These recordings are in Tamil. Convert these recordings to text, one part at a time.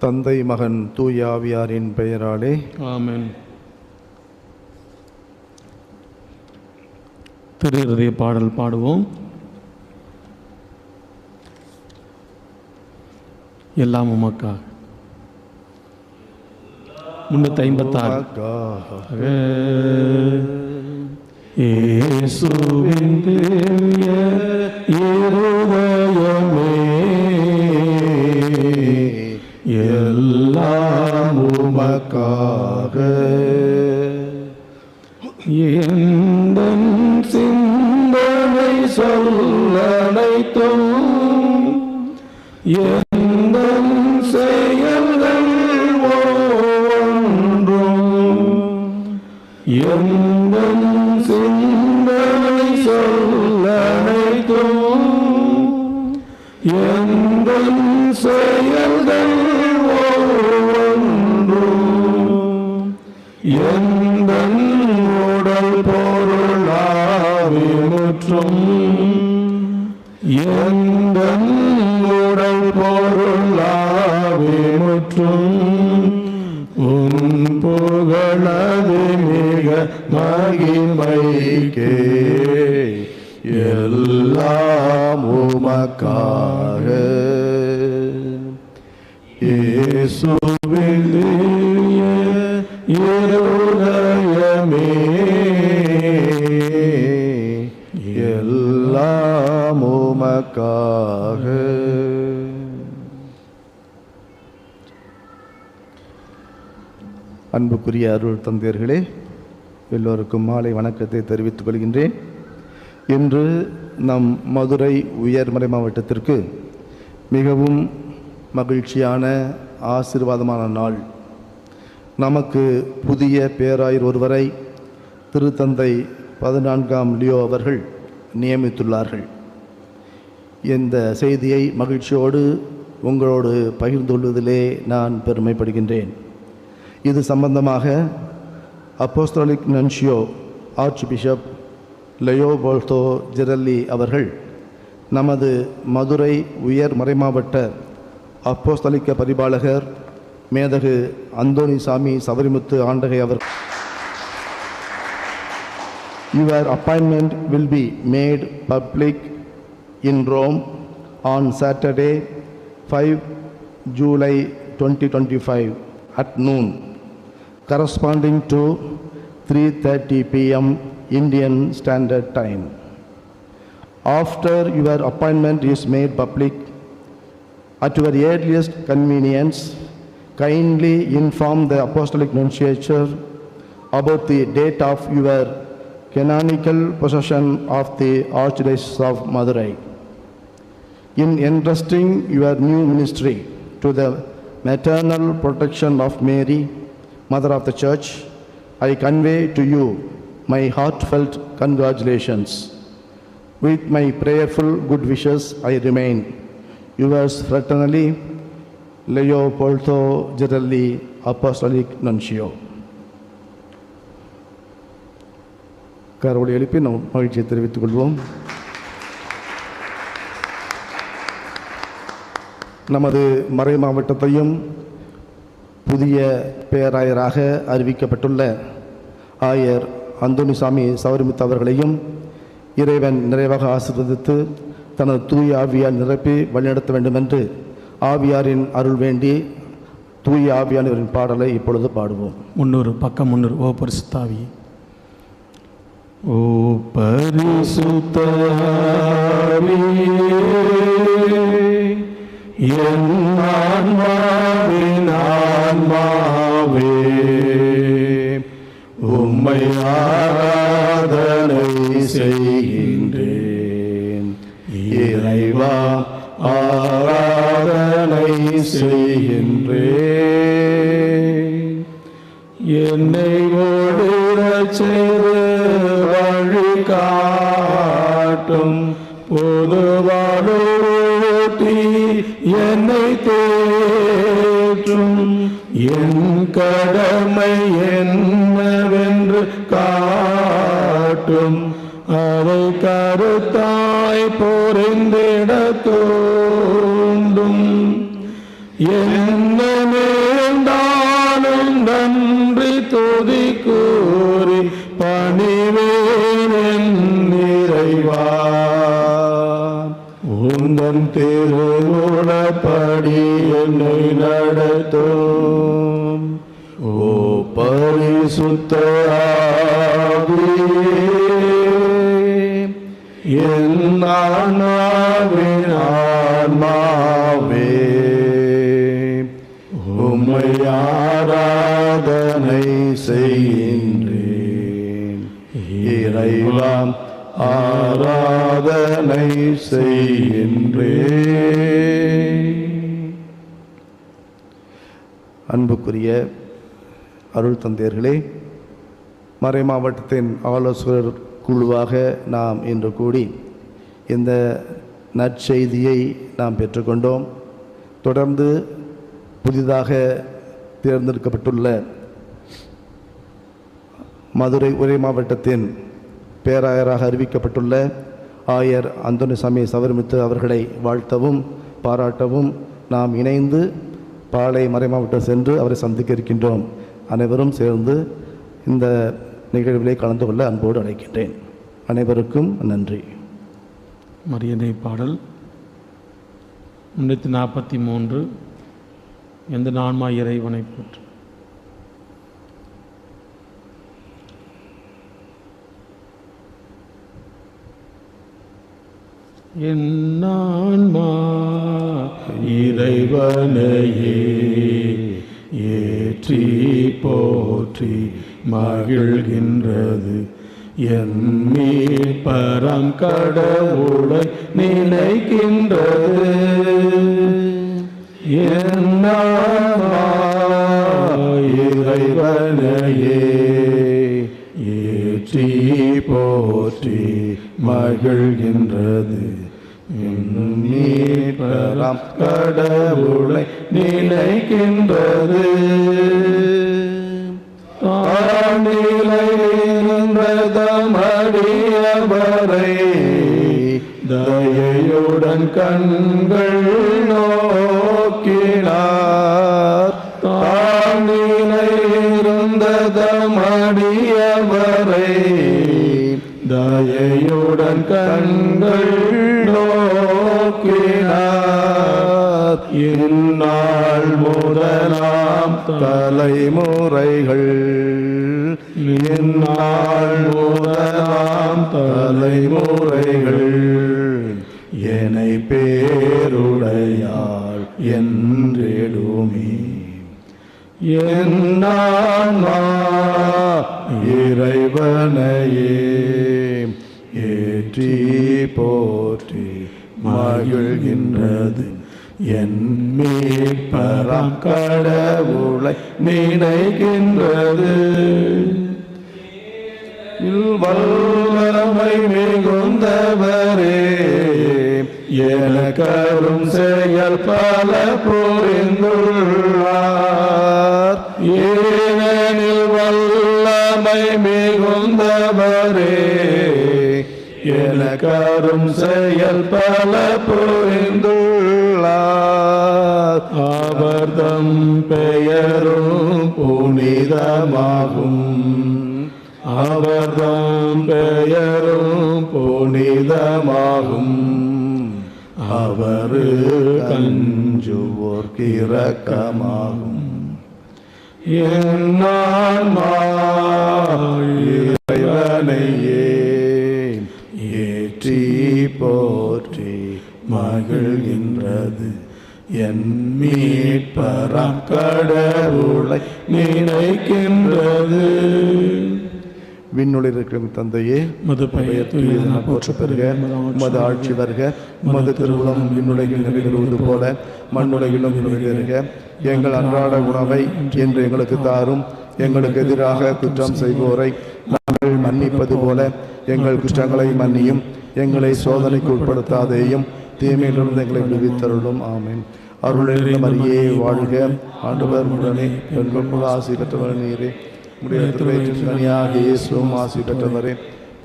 தந்தை மகன் தூயாவியாரின் பெயராலே. ஆமென். திரு இருதய பாடல் பாடுவோம். எல்லாம் உமக்காக. முன்னூற்றி ஐம்பத்தாறு. இயேசுவின் திவ்ய எந்தன் உடல் பொருளாவிமுற்றும். எந்தன் உடல் பொருளாவிமுற்றும். உன் புகழது மிக மகிமைக்கே. எல்லாம் உமக்காக. இயேசுவின் நமக்காக அன்புக்குரிய அருள் தந்தையர்களே எல்லோருக்கும் மாலை வணக்கத்தை தெரிவித்துக் கொள்கின்றேன். இன்று நம் மதுரை உயர்மறை மாவட்டத்திற்கு மிகவும் மகிழ்ச்சியான ஆசீர்வாதமான நாள். நமக்கு புதிய பேராயர் ஒருவரை திருத்தந்தை பதினான்காம் லியோ அவர்கள் நியமித்துள்ளார்கள். இந்த செய்தியை மகிழ்ச்சியோடு உங்களோடு பகிர்ந்து கொள்வதிலே நான் பெருமைப்படுகின்றேன். இது சம்பந்தமாக apostolic nuncio archbishop Leopoldo Girelli அவர்கள் நமது மதுரை உயர் மறைமாவட்ட அப்போஸ்தலிக்க பரிபாலகர் மேதகு அந்தோனிசாமி சபரிமுத்து ஆண்டகை அவர் your appointment will be made public in Rome on Saturday, 5 July 2025 at noon, corresponding to 3:30 p.m. Indian Standard Time. After your appointment is made public, at your earliest convenience, kindly inform the Apostolic Nunciature about the date of your canonical possession of the Archdiocese of Madurai In entrusting your new ministry to the maternal protection of Mary, Mother of the Church, I convey to you my heartfelt congratulations. With my prayerful good wishes, I remain yours fraternally, Leopoldo Gerelli, Apostolic Nuncio. கரவொலி எழுப்பி நம் மகிழ்ச்சியை தெரிவித்துக் கொள்வோம் நமது மறை மாவட்டத்தையும் புதிய பேராயராக அறிவிக்கப்பட்டுள்ள ஆயர் அந்தோணிசாமி சௌரிமுத்து அவர்களையும் இறைவன் நிறைவாக ஆசீர்வதித்து தனது தூய ஆவியால் நிரப்பி வழிநடத்த வேண்டும் என்று ஆவியாரின் அருள் வேண்டி தூய ஆவியானவரின் பாடலை இப்பொழுது பாடுவோம். முன்னூறு பக்கம் முன்னூறு. ஓ பரிசுத்தாவி. ஓ பரிசுத்தாவி. ஆன்மாவே உம்மை ஆராதனை செய்கின்றேன். இறைவா ஆராதனை செய்கின்றேன். என்னை ஓடுறச் செய்து வழி காட்டும் பொது என்னை தேற்றும். என் கடமை என்னவென்று காட்டும். அதை கருத்தாய் பொறிந்திட தோண்டும் என்ன நன்றி தொதி கூறி பணிவேன் நிறைவா. உந்தன் திருவுணப்படி என்னை நடத்தும். ஓ பரிசுத்த ஆவியே, என் ஆன்மாவின் ஆன்மாவே உம்மை ஆராதனை செய்கின்றேன். இறைவான் ஆராதனை செய்கின்றே அன்புக்குரிய அருள் தந்தையர்களே மறை மாவட்டத்தின் ஆலோசகர் குழுவாக நாம் இன்று கூடி இந்த நற்செய்தியை நாம் பெற்றுக்கொண்டோம். தொடர்ந்து புதிதாக தேர்ந்தெடுக்கப்பட்டுள்ள மதுரை உரை மாவட்டத்தின் பேராயராக அறிவிக்கப்பட்டுள்ள ஆயர் அந்தோனிசாமி சவர்மித்து அவர்களை வாழ்த்தவும் பாராட்டவும் நாம் இணைந்து பாளை மறைமாவட்டம் சென்று அவரை சந்திக்க இருக்கின்றோம். அனைவரும் சேர்ந்து இந்த நிகழ்விலே கலந்து கொள்ள அன்போடு அழைக்கின்றேன். அனைவருக்கும் நன்றி. மரியாதை பாடல் முன்னூற்றி நாற்பத்தி மூன்று எந்த நான்மா இறைவனை போற்று. என்னான்மா இறைவனையே ஏற்றி போற்றி மகிழ்கின்றது. என் மீட்பரம் கடவுளை நினைக்கின்றது. என் இறைவனையே ஏற்றி போற்றி மகிழ்கின்றது. என் மீட்பரம் கடவுளை நினைக்கின்றது. தாண்டிலைவரை தயையுடன் கண்கள் நோக்கினார். தாண்டிலையிருந்ததமடியவரை தயையுடன் கண்கள் நோக்கினார் இந்நாள் முதலாம் தலைமுறைகள். இந்நாள் முதலாம் தலைமுறைகள். என்னை பேருடையாள் என்றிடுமே. என்னான்மா இறைவனையே ஏற்றி போற்றி மகிழ்கின்றது. என் மீட்பரம் கடவுளை நினைக்கின்றது. வல்லமை மிகுந்தவரே எனக்கரும் செயல் பல புரிந்துள்ள எனக்கரும் செயல் பல புரிந்துள்ளார். அவர்தம் பெயரும் புனிதமாகும். அவர்தம் பெயரும் புனிதமாகும். அவர் கஞ்சுவோர் இரக்கமாகும் இறைவனையே ஏற்றி போற்றி மகிழ்கின்றது. என் மீட்பரம் கடவுளை நினைக்கின்றது. விண்ணுளில் இருக்கிற தந்தையே மது பெயர் போற்ற பெறுக உமது ஆட்சி வருக உமது திருவுளம் விண்ணுலகில் நிறைவேறுவது போல மண்ணுலகிலும் நிறைவேறுக எங்கள் அன்றாட உணவை இன்று எங்களுக்கு தாரும். எங்களுக்கு எதிராக குற்றம் செய்வோரை நாங்கள் மன்னிப்பது போல எங்கள் குற்றங்களை மன்னியும். எங்களை சோதனைக்கு உட்படுத்தாதேயும் தீமையிலிருந்து எங்களை விடுவித்தருளும். ஆமேன். அருளிருந்த மரியே வாழ்க. ஆண்டவர் உடனே பெண்கள் ஆசி பெற்றவர் நீரே. முடியாத இயேசுவும் ஆசி பெற்றவரே.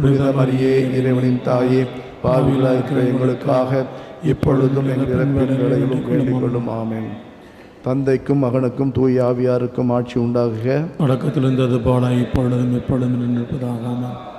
புனித மரியே இறைவனின் தாயே பாவிகளாக இருக்கிற எங்களுக்காக இப்பொழுதும் எங்கள் இறப்பின் வேண்டிக் கொள்ளும் ஆமேன். தந்தைக்கும் மகனுக்கும் தூய் ஆவியாருக்கும் ஆட்சி உண்டாகுக. அடக்கத்தில் இருந்தது போல இப்பொழுதும் இப்பொழுதும் நிற்பதாக. ஆமாம்